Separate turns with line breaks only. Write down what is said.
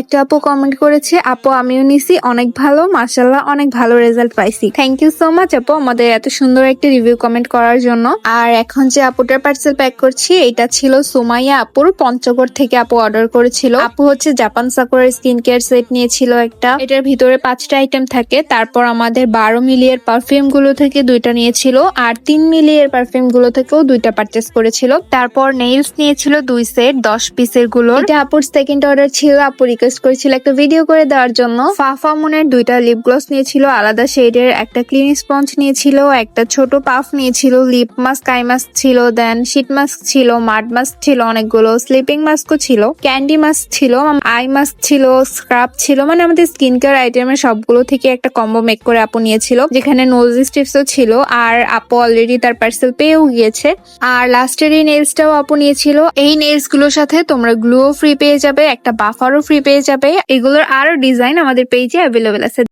একটা আপু কমেন্ট করেছে, আপু, আমিও নিছি, অনেক ভালো মার্শাল্লাহ অনেক ভালো রেজাল্ট পাইছি। থ্যাংক ইউ সো মাচ আপু, আমাদের এত সুন্দর একটা রিভিউ কমেন্ট করার জন্য। আর এখন যে আপুটার পার্সেল প্যাক করছি, এটা ছিল সুমাইয়া আপুর পঞ্চগড় থেকে আপু অর্ডার করেছিল। আপু হচ্ছে জাপান সাকুরার স্কিন কেয়ার সেট নিয়েছিল একটা। এটার ভিতরে পাঁচটা আইটেম থাকে, তারপর আমাদের বারো মিলিয়ের পারফিউমগুলো থেকে দুইটা নিয়েছিল, আর তিন মিলিয়ের পারফিউমগুলো থেকেও দুইটা পারচেস করেছিল। তারপর নেইলস নিয়েছিল দুই সেট দশ পিসেরগুলো এটা আপুর সেকেন্ড অর্ডার ছিল আপু রিকোয়েস্ট করেছিল একটা ভিডিও করে দেওয়ার জন্য। ফাফা মুনের দুইটা লিপ গ্লস নিয়েছিল, আলাদা শেডের একটা ক্লিন স্পঞ্জ নিয়েছিল, একটা ছোট পাফ নিয়েছিল লিপ মাস্ক আই মাস্ক ছিল দেন শীট মাস্ক ছিল মাড মাস্ক ছিল, অনেকগুলো স্লিপিং মাস্কও ছিল ক্যান্ডি মাস্ক ছিল আই মাস্ক ছিল স্ক্রাব ছিল মানে আমাদের স্কিন কেয়ার আইটেমের সবগুলো থেকে একটা কম্বো মেক করে আপু নিয়েছিল, যেখানে নোজ স্টিপসও ছিল, আর আপু অলরেডি তার পার্সেল পেয়েও গিয়েছে। আর লাস্টের এই নেলসটাও আপু নিয়েছিল, এই নেলসগুলোর সাথে তোমরা গ্লুও ফ্রি পেয়ে যাবে, একটা বাফারও ফ্রি পেয়ে যাবে। এগুলোর আরও ডিজাইন আমাদের পেজে অ্যাভেলেবেল আছে।